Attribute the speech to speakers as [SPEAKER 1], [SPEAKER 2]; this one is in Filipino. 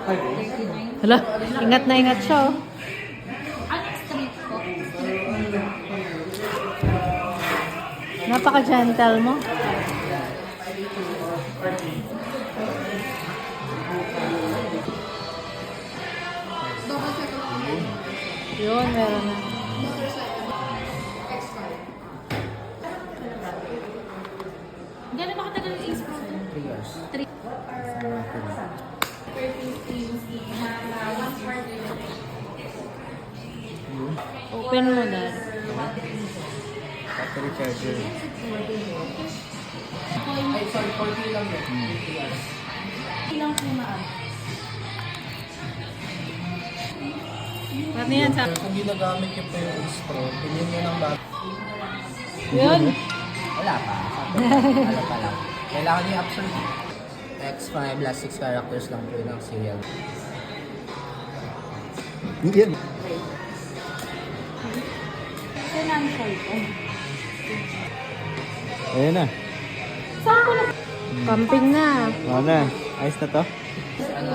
[SPEAKER 1] Hala, ingat na ingat siya oh.
[SPEAKER 2] Ano?
[SPEAKER 1] Napaka-gentle mo. Yun, meron na.
[SPEAKER 2] Gano'n ba katagal yung Ace Pro?
[SPEAKER 3] 3 years.
[SPEAKER 2] Three.
[SPEAKER 1] Open mo na.
[SPEAKER 3] Battery charger. Ay, sorry, 40 lang yun.
[SPEAKER 2] Ilang po na? Ano
[SPEAKER 1] yan sa...
[SPEAKER 3] Kung ginagamit yung pa yung straw, pinin nyo ng bago.
[SPEAKER 1] Yun.
[SPEAKER 3] Wala pa. Ano pa lang. Kailangan yung absolute. X5 last 6 characters lang po ang serial. Yan.
[SPEAKER 2] Financial po.
[SPEAKER 4] Ayan na.
[SPEAKER 2] Saan ko na?
[SPEAKER 1] Camping na.
[SPEAKER 4] Ano na? Ayos na to?
[SPEAKER 3] Ano?